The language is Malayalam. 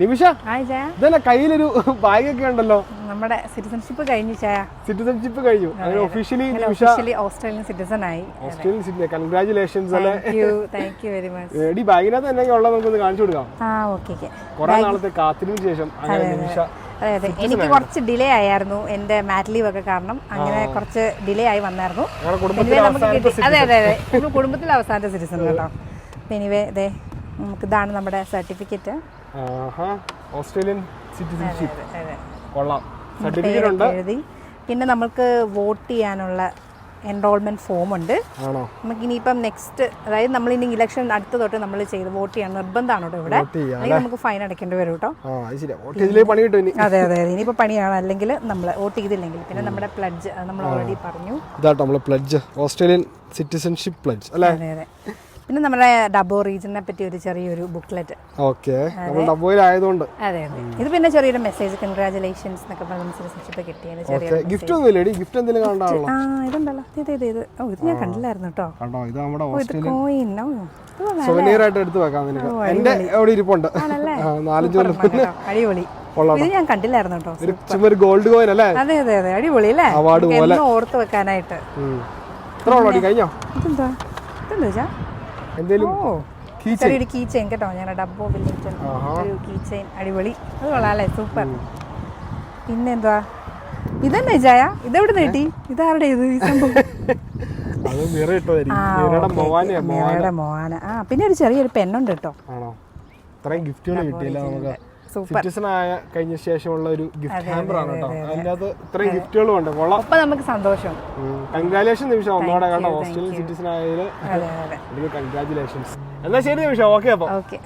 നിമിഷ ഇതന്നെ കയ്യിലൊരു ബാഗൊക്കെ ഉണ്ടല്ലോ. നമ്മുടെ സിറ്റിസൺഷിപ്പ് കഴിഞ്ഞു ചായ. സിറ്റിസൺഷിപ്പ് കഴിഞ്ഞു. ഒഫീഷ്യലി നിമിഷ ഓസ്ട്രേലിയൻ സിറ്റിസൺ ആയി. ഓസ്ട്രേലിയൻ സിറ്റിസൺ കൺഗ്രാറ്റുലേഷൻസ് അല്ലേ? താങ്ക് യു വെരി മച്ച് എടി ബാഗിനകത്ത് എന്തെങ്കിലും ഉള്ളത് നമുക്കൊന്ന് കാണിച്ചു കൊടുക്കാം. ആ ഓക്കെ കുറെ നാളത്തെ കാത്തിരിന് ശേഷം അങ്ങനെ നിമിഷ അതെ അതെ. എനിക്ക് കുറച്ച് ഡിലേ ആയിരുന്നു എന്റെ മാറ്റ് ലീവ് ഒക്കെ കാരണം. അങ്ങനെ കുറച്ച് ഡിലേ ആയി വന്നായിരുന്നു. അതെ അതെ അതെ. കുടുംബത്തിലെ അവസാനത്തെ സിറ്റിസൺ കേട്ടോ. എനിവേ അതെ നമുക്ക് ഇതാണ് നമ്മുടെ സർട്ടിഫിക്കറ്റ് ഓസ്ട്രേലിയൻ സിറ്റിസൺഷിപ്പ് കൊള്ളാം. സർട്ടിഫിക്കറ്റ് ഉണ്ട് എഴുതി. പിന്നെ നമ്മൾക്ക് വോട്ട് ചെയ്യാനുള്ള എൻറോൾമെന്റ് ഫോം ഉണ്ട്. നമുക്ക് ഇനിയിപ്പം നെക്സ്റ്റ് അതായത് നമ്മൾ ഇനി ഇലക്ഷൻ അടുത്ത തൊട്ട് നമ്മൾ ചെയ്ത് വോട്ട് ചെയ്യാൻ നിർബന്ധമാണ് കേട്ടോ ഇവിടെ അല്ലെങ്കിൽ നമുക്ക് ഫൈൻ അടയ്ക്കേണ്ടി വരും കേട്ടോ. അത് അതെ ഇനിയിപ്പോൾ പണിയാണ്. അല്ലെങ്കിൽ നമ്മൾ വോട്ട് ചെയ്തില്ലെങ്കിൽ. പിന്നെ നമ്മുടെ പ്ലഡ്ജ് നമ്മൾ ഓൾറെഡി പറഞ്ഞു. ഇതാട്ടോ നമ്മൾ പ്ലഡ്ജ് ഓസ്ട്രേലിയൻ സിറ്റിസൺഷിപ്പ് പ്ലഡ്ജ് അല്ലേ? അതെ അതെ. പിന്നെ നമ്മുടെ ഡബോ റീജിയനെ പറ്റി ഒരു ചെറിയൊരു ബുക്ക്ലെറ്റ്. ഓക്കെ. നമ്മൾ ഡബോയിലായതുകൊണ്ട്. അതെ അതെ. ഇത് പിന്നെ ചെറിയൊരു മെസ്സേജ് കൺഗ്രാചുലേഷൻസ് എന്നൊക്കെ പറഞ്ഞ സിറ്റിസൺഷിപ്പ് കിട്ടിയത് ചെറിയ ഗിഫ്റ്റ് ഒന്നും ഗിഫ്റ്റ് എന്തെങ്കിലും കണ്ടാണല്ലോ. ആ ഇതുണ്ടല്ലോ. ഇത് ഇത് ഇത് ഓ ഇത് ഞാൻ കണ്ടില്ലായിരുന്നു കേട്ടോ. കണ്ടോ? ഇത് നമ്മുടെ ഓസ്ട്രേലിയൻ കോയിൻ ഓ ആയിട്ട് എടുത്ത് വെക്കാം നിനക്ക്. എന്റെ അവിടെ ഇരിപ്പുണ്ട്? നാലഞ്ച്. അടിപൊളി. ഇത് ഞാൻ കണ്ടില്ലായിരുന്നു കേട്ടോ. ഒരു ഗോൾഡ് കോയിൻ അല്ലേ? അതെ അതെ അതെ. അടിപൊളി അല്ലേ? അവാർഡ് പോലെ. ഓർത്ത് വെക്കാനായിട്ട്. ഉള്ളോടി കഴിഞ്ഞോ? ഇതെന്താ? ഇതെന്താ എന്തേലും ചെറിയൊരു കീ ചെയിൻ. കേട്ടോ ഞങ്ങളുടെ ഡബ്ബോ വില്ലിംഗ്ടൺ ഒരു കീ ചെയിൻ അടിപൊളി. അത് കൊള്ളാം സൂപ്പർ. പിന്നെന്താ ഇതന്നെ ജയ? ഇതെവിടെ നീട്ടി ഇതാരുടെ ഇത് ഈ സംഭവം? മോന ആ പിന്നെ ഒരു ചെറിയൊരു പെണ്ണുണ്ട് കേട്ടോ. ഇത്രയും ഗിഫ്റ്റുകൾ കിട്ടിയില്ല നമുക്ക്. സിറ്റിസൺ ആയ കഴിഞ്ഞ ശേഷമുള്ള ഒരു ഗിഫ്റ്റ് ഹാമ്പർ ആണ് കേട്ടോ. ഇത്രയും ഗിഫ്റ്റുകളും ഉണ്ട് കൊള്ളാം. നമുക്ക് സന്തോഷം. കൺഗ്രാലേഷൻ നിമിഷം ഒന്നോടെ കേട്ടോ. ഓസ്ട്രേലിയൻ സിറ്റിസൺ ആയതിൽ കൺഗ്രാചുലേഷൻസ് എന്നാ ശരി നിമിഷം ഓക്കെ അപ്പൊ. ഓക്കെ